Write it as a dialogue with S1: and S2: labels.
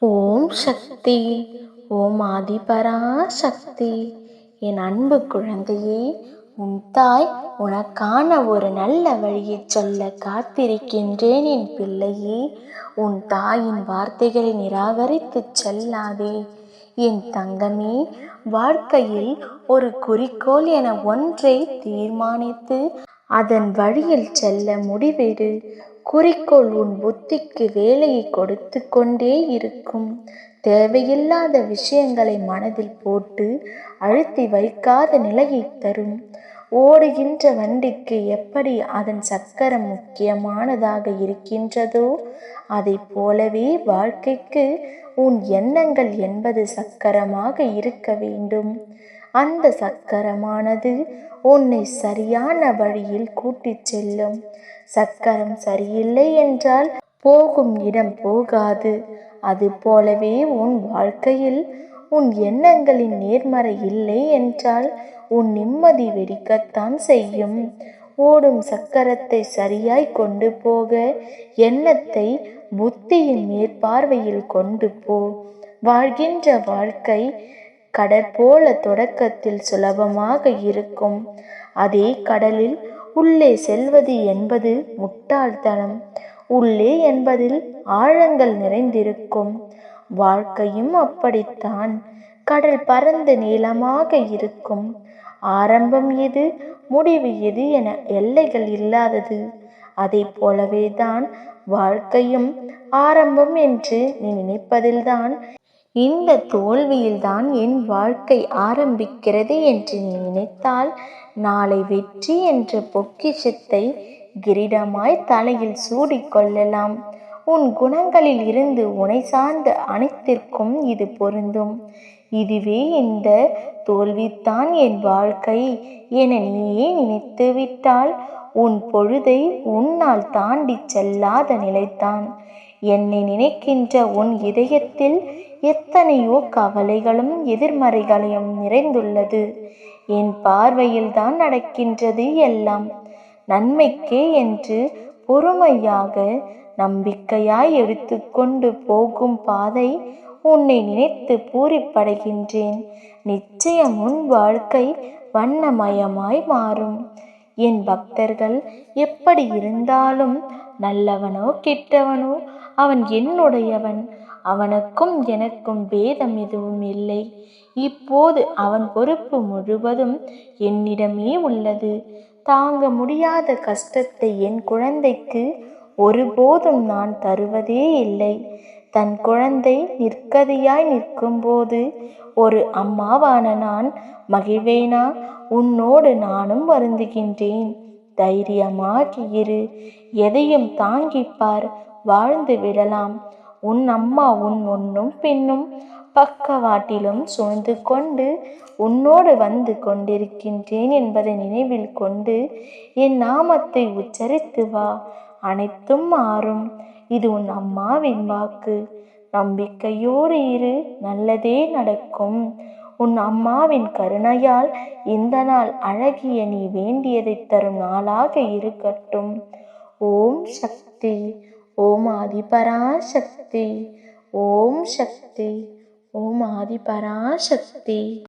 S1: ஓம் சக்தி ஓம் ஆதிபரா சக்தி என் அன்பு குழந்தையே உன் தாய் உனக்கான ஒரு நல்ல வழியை சொல்ல காத்திருக்கின்றேன் என் பிள்ளையே. உன் தாயின் வார்த்தைகளை நிராகரித்து செல்லாதே. என் தங்கமே வாழ்க்கையில் ஒரு குறிக்கோள் என ஒன்றை தீர்மானித்து அதன் வழியில் செல்ல முடிவெடு. குறிக்கோள் உன் புத்திக்கு வேலையை கொடுத்து கொண்டே இருக்கும். தேவையில்லாத விஷயங்களை மனதில் போட்டு அழுத்தி வைக்காத நிலையை தரும். ஓடுகின்ற வண்டிக்கு எப்படி அதன் சக்கரம் முக்கியமானதாக இருக்கின்றதோ அதை போலவே வாழ்க்கைக்கு உன் எண்ணங்கள் என்பது சக்கரமாக இருக்க வேண்டும். அந்த சக்கரமானது உன்னை சரியான வழியில் கூட்டிச் செல்லும். சக்கரம் சரியில்லை என்றால் போகும் இடம் போகாது. அது போலவே உன் வாழ்க்கையில் உன் எண்ணங்களின் நேர்மறை இல்லை என்றால் உன் நிம்மதி வெடிக்கத்தான் செய்யும். ஓடும் சக்கரத்தை சரியாய் கொண்டு போக எண்ணத்தை புத்தியின் மேற்பார்வையில் கொண்டு போ. வாழ்கின்ற வாழ்க்கை கடற்போல தொடக்கத்தில் சுலபமாக இருக்கும். அதே கடலில் உள்ளே செல்வது என்பது முட்டாள்தனம். உள்ளே என்பதில் ஆழங்கள் நிறைந்திருக்கும். வாழ்க்கையும் அப்படித்தான். கடல் பரந்து நீளமாக இருக்கும். ஆரம்பம் எது முடிவு எது என எல்லைகள் இல்லாதது. அதை போலவே தான் வாழ்க்கையும் ஆரம்பம் என்று நீ நினைப்பதில்தான் இந்த தோல்வியில்தான் என் வாழ்க்கை ஆரம்பிக்கிறது என்று நீ நினைத்தால் நாளை வெற்றி என்ற பொக்கிஷத்தை கிரீடமாய் தலையில் சூடிக்கொள்ளலாம். உன் குணங்களில் இருந்து உனை சார்ந்த அனைத்திற்கும் இது பொருந்தும். இதுவே இந்த தோல்வித்தான் என் வாழ்க்கை என நீயே நினைத்துவிட்டால் உன் பொழுதை உன்னால் தாண்டி செல்லாத நிலைத்தான் என்னை நினைக்கின்ற உன் இதயத்தில் எத்தனையோ கவலைகளும் எதிர்மறைகளையும் நிறைந்துள்ளது. என் பார்வையில் தான் நடக்கின்றது எல்லாம். நன்மைக்கே என்று பொறுமையாக நம்பிக்கையாய் எடுத்துக்கொண்டு போகும் பாதை உன்னை நினைத்து பூரிப்படைகின்றேன். நிச்சயம் உன் வாழ்க்கை வண்ணமயமாய் மாறும். என் பக்தர்கள் எப்படி இருந்தாலும் நல்லவனோ கெட்டவனோ அவன் என்னுடையவன். அவனுக்கும் எனக்கும் பேதம் எதுவும் இல்லை. இப்போது அவன் பொறுப்பு முழுவதும் என்னிடமே உள்ளது. தாங்க முடியாத கஷ்டத்தை என் குழந்தைக்கு ஒருபோதும் நான் தருவதே இல்லை. தன் குழந்தை நிற்கதியாய் நிற்கும்போது ஒரு அம்மாவான நான் மகிழ்வேனா? உன்னோடு நானும் வருந்துகின்றேன். தைரியமாகி இரு. எதையும் தாங்கிப்பார் வாழ்ந்து விடலாம். உன் அம்மா உன் முன்னும் பின்னும் பக்கவாட்டிலும் சூழ்ந்து கொண்டு உன்னோடு வந்து கொண்டிருக்கின்றேன் என்பதை நினைவில் கொண்டு என் நாமத்தை உச்சரித்து வா. அனைத்தும் மாறும். இது உன் அம்மாவின் வாக்கு. நம்பிக்கையோடு இரு. நல்லதே நடக்கும். உன் அம்மாவின் கருணையால் இந்த நாள் அழகிய நீ வேண்டியதை தரும் நாளாக இருக்கட்டும். ஓம் சக்தி ஓம் ஆதிபராசக்தி ஓம் சக்தி ஓம் ஆதிபராசக்தி.